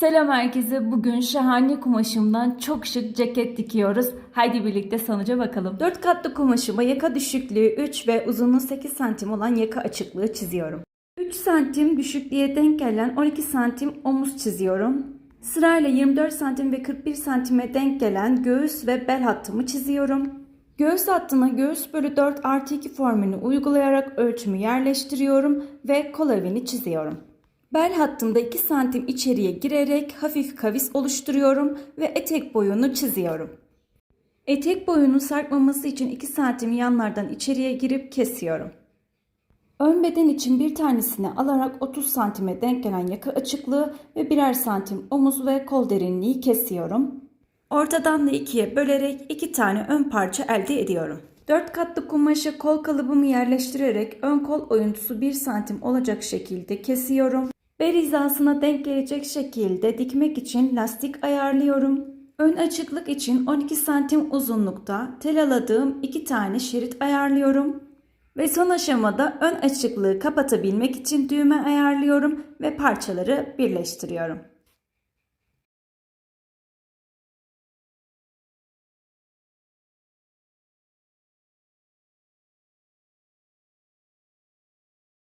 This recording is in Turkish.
Selam herkese. Bugün şahane kumaşımdan çok şık ceket dikiyoruz. Haydi birlikte sonuca bakalım. 4 katlı kumaşıma yaka düşüklüğü 3 ve uzunluğu 8 santim olan yaka açıklığı çiziyorum. 3 santim düşüklüğe denk gelen 12 santim omuz çiziyorum. Sırayla 24 santim ve 41 santime denk gelen göğüs ve bel hattımı çiziyorum. Göğüs hattına göğüs bölü 4 artı 2 formülünü uygulayarak ölçümü yerleştiriyorum ve kol evini çiziyorum. Bel hattımda 2 santim içeriye girerek hafif kavis oluşturuyorum ve etek boyunu çiziyorum. Etek boyunun sarkmaması için 2 santim yanlardan içeriye girip kesiyorum. Ön beden için bir tanesini alarak 30 santime denk gelen yaka açıklığı ve birer santim omuz ve kol derinliği kesiyorum. Ortadan da ikiye bölerek iki tane ön parça elde ediyorum. 4 katlı kumaşı kol kalıbımı yerleştirerek ön kol oyuntusu 1 santim olacak şekilde kesiyorum. Bel hizasına denk gelecek şekilde dikmek için lastik ayarlıyorum. Ön açıklık için 12 santim uzunlukta telaladığım 2 tane şerit ayarlıyorum. Ve son aşamada ön açıklığı kapatabilmek için düğme ayarlıyorum ve parçaları birleştiriyorum.